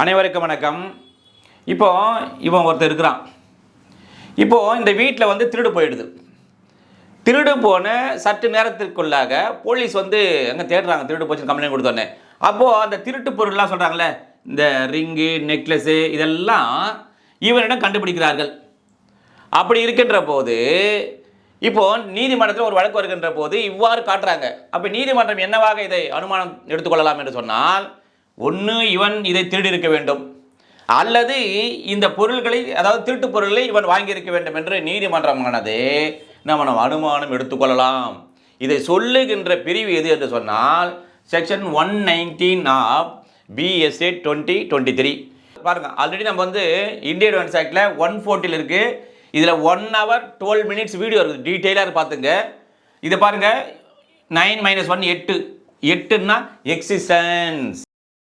அனைவருக்கும் வணக்கம். இப்போ இவன் ஒருத்தர் இருக்கிறான். இப்போ இந்த வீட்டில் வந்து திருடு போயிடுது. திருடு போன சற்று நேரத்திற்குள்ளாக போலீஸ் வந்து அங்கே தேடுறாங்க திருடு போச்சுன்னு கம்ப்ளைண்ட் கொடுத்தோன்னே அப்போது அந்த திருட்டு பொருள்லாம் சொல்கிறாங்களே இந்த ரிங்கு நெக்லஸ்ஸு இதெல்லாம் இவனிடம் கண்டுபிடிக்கிறார்கள்? அப்படி இருக்கின்ற போது இப்போ நீதிமன்றத்தில் ஒரு வழக்கு வருகின்ற போது இவ்வாறு காட்டுறாங்க. அப்போ நீதிமன்றம் என்னவாக இதை அனுமானம் எடுத்துக்கொள்ளலாம் என்று சொன்னால் ஒன்று இவன் இதை திருடியிருக்க வேண்டும். அல்லது இந்த பொருள்களை அதாவது திருட்டு பொருள்களை இவன் வாங்கியிருக்க வேண்டும் என்று நீதிமன்றமானது நம்ம நம்ம அனுமானம் எடுத்துக்கொள்ளலாம். இதை சொல்லுகின்ற பிரிவு எது என்று சொன்னால் section one nineteen of BSA twenty twenty three பாருங்க ஆல்ரெடி நம்ம வந்து இந்திய ஒன்ஸ் ஆக்டில் ஒன் ஃபோர்ட்டியில் இருக்குது இதில் one hour twelve minutes video இருக்குது. டீட்டெயிலாக பார்த்துங்க. இதை பாருங்க நைன் மைனஸ் ஒன் எட்டு எட்டுன்னா எக்ஸிஸ்டன்ஸ்